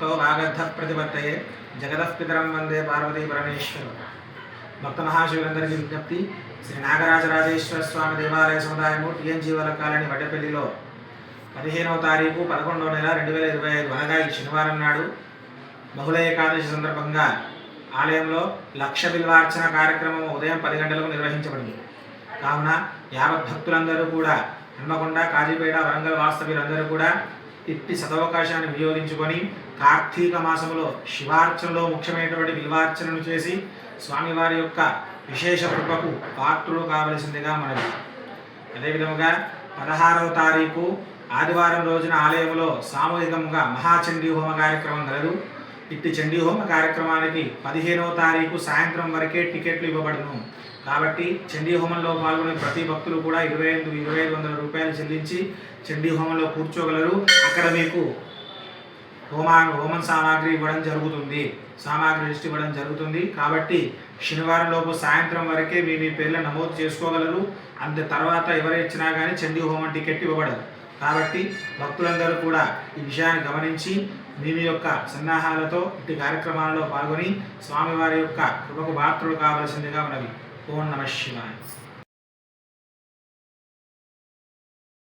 భక్తో వాగర్థ ప్రతిపత్తయే. జగదస్పితరం వందే పార్వతీ పరమేశ్వరం. భక్త మహాశివులందరికీ విజ్ఞప్తి. శ్రీ నాగరాజరాజేశ్వర స్వామి దేవాలయ సముదాయము TNG colony వడ్డపల్లిలో పదిహేనవ తారీఖు పదకొండవ నెల రెండు వేల ఇరవై ఐదు అనగా ఈ శనివారం నాడు బహుళ ఏకాదశి సందర్భంగా ఆలయంలో లక్ష బిల్వార్చన కార్యక్రమం ఉదయం పది గంటలకు నిర్వహించబడింది. కావున యావత్ భక్తులందరూ కూడా హన్మకొండ కాజీపేట వరంగల్ వాస్తవ్యులందరూ కూడా ఇట్టి సదవకాశాన్ని వినియోగించుకొని కార్తీక మాసంలో శివార్చనలో ముఖ్యమైనటువంటి విలువార్చనను చేసి స్వామివారి యొక్క విశేష కృపకు పాత్రులు కావలసిందిగా మనవి. అదేవిధముగా పదహారవ తారీఖు ఆదివారం రోజున ఆలయంలో సామూహికంగా మహాచండీ హోమ కార్యక్రమం కలదు ఇట్టి చండీ హోమ కార్యక్రమానికి పదిహేనవ తారీఖు సాయంత్రం వరకే టికెట్లు ఇవ్వబడును. కాబట్టి చండీ హోమంలో పాల్గొనే ప్రతి భక్తులు కూడా ఇరవై ఐదు ఇరవై ఐదు వందల రూపాయలు చెల్లించి చండీ హోమంలో కూర్చోగలరు. అక్కడ మీకు హోమా హోమం సామాగ్రి ఇవ్వడం జరుగుతుంది. సామాగ్రి లిస్ట్ ఇవ్వడం జరుగుతుంది. కాబట్టి శనివారం లోపు సాయంత్రం వరకే మీ మీ పేర్లు నమోదు చేసుకోగలరు. అంత తర్వాత ఎవరు ఇచ్చినా కానీ చండీ హోమం టికెట్ ఇవ్వబడదు. కాబట్టి భక్తులందరూ కూడా ఈ విషయాన్ని గమనించి మీ యొక్క సన్నాహాలతో ఇట్టి కార్యక్రమాలలో పాల్గొని స్వామివారి యొక్క కృపకు పాత్రులు కావలసిందిగా ఉన్నవి ఓం నమ శివాయ.